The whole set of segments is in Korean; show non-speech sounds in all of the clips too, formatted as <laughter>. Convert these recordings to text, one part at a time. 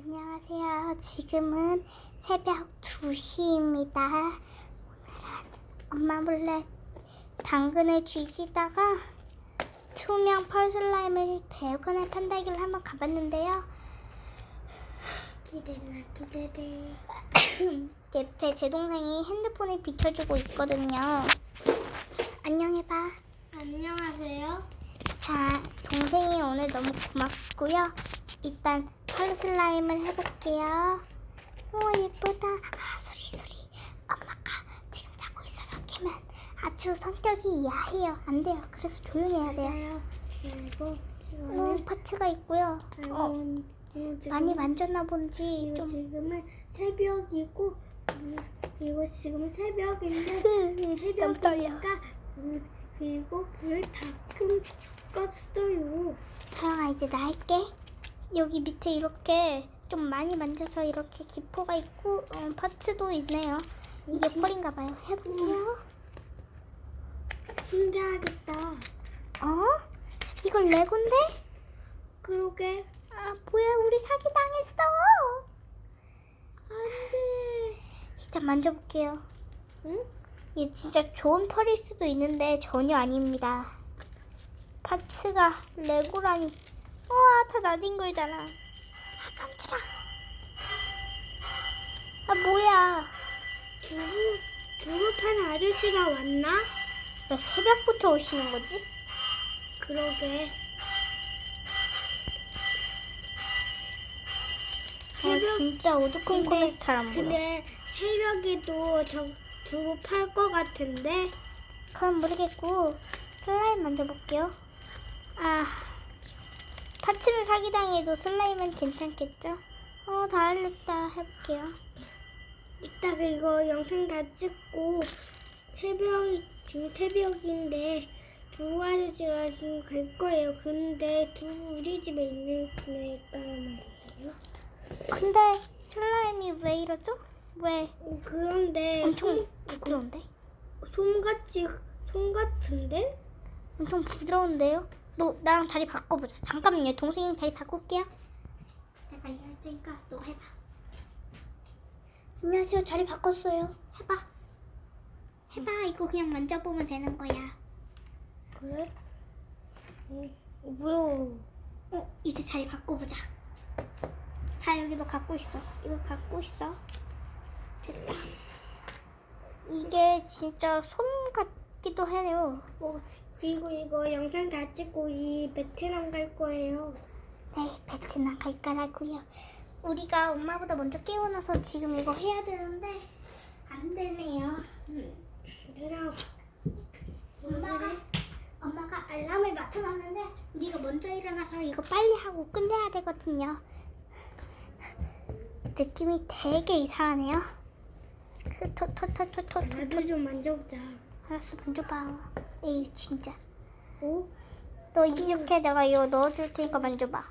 안녕하세요. 지금은 새벽 2시입니다. 오늘은 엄마 몰래 당근을 쥐시다가 투명 펄슬라임을 100원에 판다기를 한번 가봤는데요. 기대라 기대래. 옆에 제 동생이 핸드폰을 비춰주고 있거든요. 안녕해봐. 안녕하세요. 자, 동생이 오늘 너무 고맙고요. 일단 펄슬라임을 해볼게요. 우와 예쁘다. 아 소리 소리. 엄마가 지금 자고 있어서 깨면 아주 성격이 야해요. 안 돼요. 그래서 조용히 해야 돼요. 그리고 어, 이거는 파츠가 있고요. 어, 지금 많이 만졌나 본지 이거 좀. 지금은 새벽이고 물- 이거 지금은 새벽인데 <laughs> 너무 떨려. 새벽이니까 물- 그리고 불 다 끔 껐어요. 사랑아 이제 나 할게. 여기 밑에 이렇게 좀 많이 만져서 이렇게 기포가 있고 어, 파츠도 있네요. 이게 진- 펄인가 봐요. 해볼게요. 신기하겠다. 어? 이걸 레고인데? 그러게 아 뭐야 우리 사기 당했어. 안돼. 일단 만져볼게요. 응? 얘 진짜 좋은 펄일 수도 있는데 전혀 아닙니다. 파츠가 레고라니. 우와 다 나뒹굴잖아. 아 깜짝아. 아 뭐야. 두부 두부 파는 아저씨가 왔나? 왜 새벽부터 오시는 거지? 그러게. 아 진짜 어두컴컴해서 잘 안 보여. 근데 새벽에도 저 두부 팔 것 같은데 그건 모르겠고 슬라임 만져볼게요. 아 파츠는 사기당해도 슬라임은 괜찮겠죠? 어 다 알렸다 해볼게요. 이따가 이거 영상 다 찍고 새벽 지금 새벽인데 두부 아저씨가 지금 갈 거예요. 근데 두부 우리 집에 있는 거니까 말이에요. 근데 슬라임이 왜 이러죠? 왜 어, 그런데 엄청 부드러운데? 솜, 솜같이 솜 같은데? 엄청 부드러운데요? 너 나랑 자리 바꿔보자. 잠깐만요. 동생이랑 자리 바꿀게요. 내가 이거 할 테니까 너 해봐. 안녕하세요. 자리 바꿨어요. 해봐. 해봐. 이거 그냥 만져보면 되는 거야. 그래? 응, 무서워. 어, 이제 자리 바꿔보자. 자, 여기도 갖고 있어. 이거 갖고 있어. 됐다. 이게 진짜 솜 같기도 해요. 어, 그리고 이거 영상 다 찍고 이 베트남 갈 거예요. 네, 베트남 갈 거라고요. 우리가 엄마보다 먼저 깨어나서 지금 이거 해야 되는데 안 되네요. 내가 엄마가 엄마가 알람을 맞춰놨는데 우리가 먼저 일어나서 이거 빨리 하고 끝내야 되거든요. 느낌이 되게 이상하네요. 토토토토토토. 나도 좀 만져보자. 알았어, 만져봐. 에이 진짜. 오, 너 이렇게 내가 이거 넣어줄 테니까 만져봐.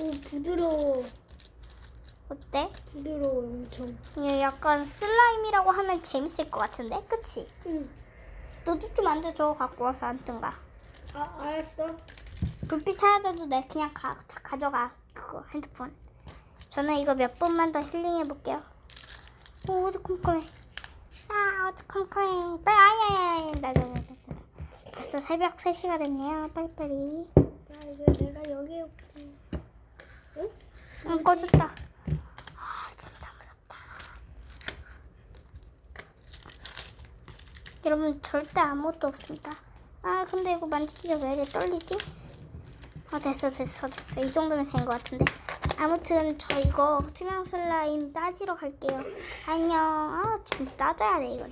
오 부드러워. 어때? 부드러워 엄청. 이거 약간 슬라임이라고 하면 재밌을 것 같은데, 그치? 응. 너도 좀 만져줘 갖고 와서 안 뜬가? 아 알았어. 불빛 사라져도 내 그냥 가, 다 가져가 그거 핸드폰. 저는 이거 몇 번만 더 힐링해 볼게요. 오 어두컴컴해. 아 어두컴컴해. 빨리 아야야야 나나 나 나. 벌써 새벽 3시가 됐네요. 빨리빨리. 자 이제 내가 여기 응? 응 꺼졌다. 아 진짜 무섭다. 여러분 절대 아무것도 없습니다. 아 근데 이거 만지기가 왜 이렇게 떨리지? 아 됐어 됐어 됐어 이 정도면 된 것 같은데 아무튼 저 이거 투명 슬라임 따지러 갈게요. 안녕. 아 지금 따져야 돼 이거